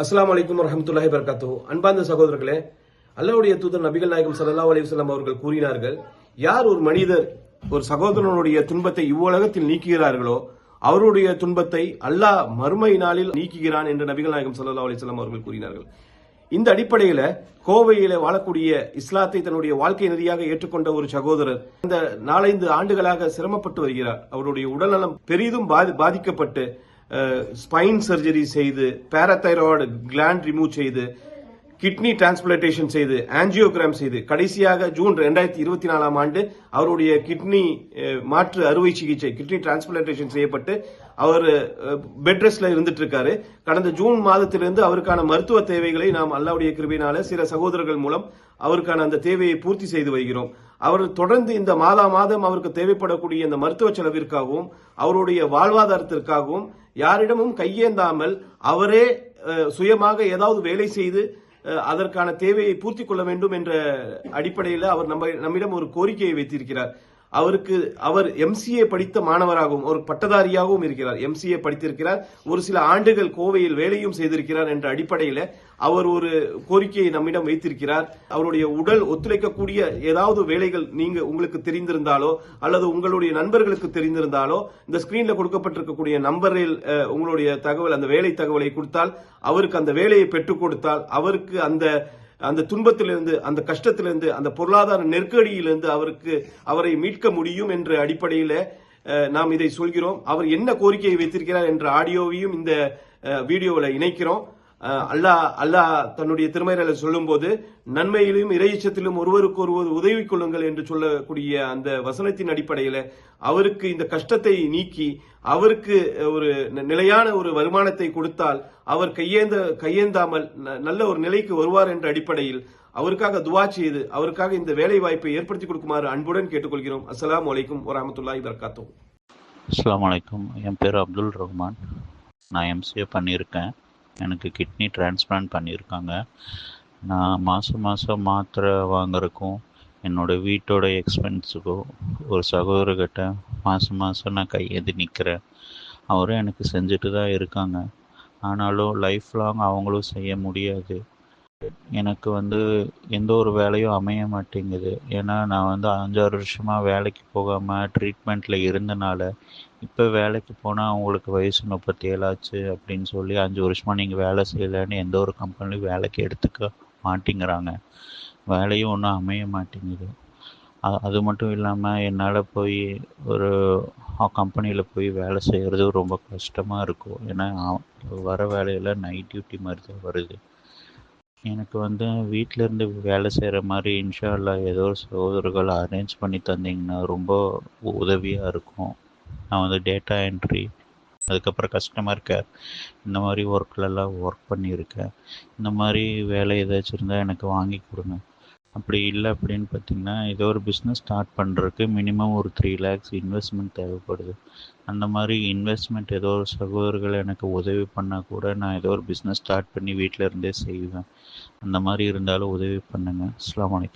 அஸ்லாம் அலைக்கும் வரமத்துல்லாஹி வபரகாத்துஹு. அன்பார்ந்த சகோதரர்களே அல்லாவுடைய தூதர் நபிகள் நாயகம் சல்லா அலைஹி அவர்கள் கூறினார்கள் யார் ஒரு மனிதர் ஒரு சகோதரனுடைய துன்பத்தை இவ்வுலகத்தில் நீக்குகிறார்களோ அவருடைய துன்பத்தை அல்லாஹ் மறுமை நாளில் நீக்குகிறான் என்று நபிகள் நாயகம் சல்லா அலைஹி அவர்கள் கூறினார்கள். இந்த அடிப்படையில கோவையில வாழக்கூடிய இஸ்லாத்தை தன்னுடைய வாழ்க்கை நெறியாக ஏற்றுக்கொண்ட ஒரு சகோதரர் இந்த நாலைந்து ஆண்டுகளாக சிரமப்பட்டு வருகிறார். அவருடைய உடல்நலம் பெரிதும் பாதி- பாதிக்கப்பட்டு ஸ்பைன் சர்ஜரி செய்து பேரத்தைராய்டு கிளாண்ட் ரிமூவ் செய்து கிட்னி டிரான்ஸ்பிளான்டேஷன் செய்து ஆன்ஜியோகிராம் செய்து கடைசியாக ஜூன் ரெண்டாயிரத்தி இருபத்தி நாலாம் ஆண்டு அவருடைய கிட்னி மாற்று அறுவை சிகிச்சை கிட்னி டிரான்ஸ்பிளான்டேஷன் செய்யப்பட்டு அவர் பெட் ரெஸ்ட்ல இருந்துட்டு இருக்காரு கடந்த ஜூன் மாதத்திலிருந்து அவருக்கான மருத்துவ தேவைகளை நாம் அல்லாவுடைய கிருபினால சில சகோதரர்கள் மூலம் அவருக்கான அந்த தேவையை பூர்த்தி செய்து வருகிறோம். அவர் தொடர்ந்து இந்த மாதா மாதம் அவருக்கு தேவைப்படக்கூடிய இந்த மருத்துவ செலவிற்காகவும் அவருடைய வாழ்வாதாரத்திற்காகவும் யாரிடமும் கையேந்தாமல் அவரே அஹ், சுயமாக ஏதாவது வேலை செய்து அஹ், அதற்கான தேவையை பூர்த்தி கொள்ள வேண்டும் என்ற அடிப்படையில் அவர் நம்ம நம்மிடம் ஒரு கோரிக்கையை வைத்திருக்கிறார். அவருக்கு அவர் எம்சிஏ படித்த மாணவராகவும் ஒரு பட்டதாரியாகவும் இருக்கிறார். எம்சிஏ படித்திருக்கிறார். ஒரு சில ஆண்டுகள் கோவையில் வேலையும் செய்திருக்கிறார் என்ற அடிப்படையில் அவர் ஒரு கோரிக்கையை நம்மிடம் வைத்திருக்கிறார். அவருடைய உடல் ஒத்துழைக்கக்கூடிய ஏதாவது வேலைகள் நீங்க உங்களுக்கு தெரிந்திருந்தாலோ அல்லது உங்களுடைய நண்பர்களுக்கு தெரிந்திருந்தாலோ இந்த ஸ்கிரீன்ல கொடுக்கப்பட்டிருக்கக்கூடிய நம்பரில் உங்களுடைய தகவல் அந்த வேலை தகவலை கொடுத்தால் அவருக்கு அந்த வேலையை பெற்றுக் கொடுத்தால் அவருக்கு அந்த அந்த துன்பத்திலிருந்து அந்த கஷ்டத்திலிருந்து அந்த பொருளாதார நெருக்கடியிலிருந்து அவருக்கு அவரை மீட்க முடியும் என்ற அடிப்படையில் நாம் இதை சொல்கிறோம். அவர் என்ன கோரிக்கையை வைத்திருக்கிறார் என்ற ஆடியோவையும் இந்த வீடியோவில் இணைக்கிறோம். அல்லாஹ் அல்லாஹ் தன்னுடைய திருமறையில சொல்லும்போது நன்மையிலும் இறையச்சத்திலும் ஒருவருக்கு ஒருவர் உதவி கொள்ளுங்கள் என்று சொல்லக்கூடிய அந்த வசனத்தின் அடிப்படையில் அவருக்கு இந்த கஷ்டத்தை நீக்கி அவருக்கு ஒரு ந- நிலையான ஒரு வருமானத்தை கொடுத்தால் அவர் கையேந்த கையேந்தாமல் ந- நல்ல ஒரு நிலைக்கு வருவார் என்ற அடிப்படையில் அவருக்காக துவா செய்து அவருக்காக இந்த வேலை வாய்ப்பை ஏற்படுத்தி கொடுக்குமாறு அன்புடன் கேட்டுக்கொள்கிறோம். அஸ்ஸலாமு வலைக்கும் வரமத்துல்லாஹி வரகாத்தோம் அஸ்லாம் வலைக்கும் என் பேர் அப்துல் ரஹ்மான். நான் எம்சிஏ பண்ணியிருக்கேன். எனக்கு கிட்னி டிரான்ஸ்பிளான்ட் பண்ணியிருக்காங்க. நான் மாதம் மாதம் மாத்திரை வாங்குறதுக்கும் என்னோடய வீட்டோட எக்ஸ்பென்ஸுக்கும் ஒரு சகோதரர்கிட்ட மாதம் மாதம் நான் கையேந்தி நிற்கிறேன் அவரும் எனக்கு செஞ்சுட்டு தான் இருக்காங்க. ஆனாலும் லைஃப் லாங் அவங்களும் செய்ய முடியாது. எனக்கு வந்து எந்த ஒரு வேலையும் அமைய மாட்டேங்குது. ஏன்னா நான் வந்து அஞ்சாறு வருஷமாக வேலைக்கு போகாமல் ட்ரீட்மெண்ட்டில் இருந்தனால இப்போ வேலைக்கு போனால் அவங்களுக்கு வயசு முப்பத்தேழு அப்படின்னு சொல்லி அஞ்சு வருஷமாக நீங்கள் வேலை செய்யலைன்னு எந்த ஒரு கம்பெனிலையும் வேலைக்கு எடுத்துக்க மாட்டேங்கிறாங்க. வேலையும் ஒன்றும் அமைய மாட்டேங்குது. அது அது மட்டும் இல்லாமல் என்னால் போய் ஒரு கம்பெனியில் போய் வேலை செய்கிறது ரொம்ப கஷ்டமாக இருக்கும். ஏன்னா வர வேலையில் நைட் டியூட்டி மாதிரி தான் வருது. எனக்கு வந்து வீட்டிலேருந்து வேலை செய்கிற மாதிரி இன்ஷா ஏதோ ஒரு சகோதரர்கள் அரேஞ்ச் பண்ணி தந்தீங்கன்னா ரொம்ப உதவியாக இருக்கும். நான் வந்து டேட்டா என்ட்ரி அதுக்கப்புறம் கஸ்டமர் கேர் இந்த மாதிரி ஒர்க்லலாம் ஒர்க் பண்ணியிருக்கேன். இந்த மாதிரி வேலை ஏதாச்சும் இருந்தால் எனக்கு வாங்கி கொடுங்க. அப்படி இல்லை அப்படின்னு பார்த்தீங்கன்னா ஏதோ ஒரு பிஸ்னஸ் ஸ்டார்ட் பண்ணுறதுக்கு மினிமம் ஒரு த்ரீ லேக்ஸ் இன்வெஸ்ட்மெண்ட் தேவைப்படுது. அந்த மாதிரி இன்வெஸ்ட்மெண்ட் ஏதோ ஒரு சகோதரர்கள் எனக்கு உதவி பண்ணால் கூட நான் ஏதோ ஒரு பிஸ்னஸ் ஸ்டார்ட் பண்ணி வீட்டில் இருந்தே செய்வேன். அந்த மாதிரி இருந்தாலும் உதவி பண்ணுங்கள் அஸ்லாம் அலைக்கும்.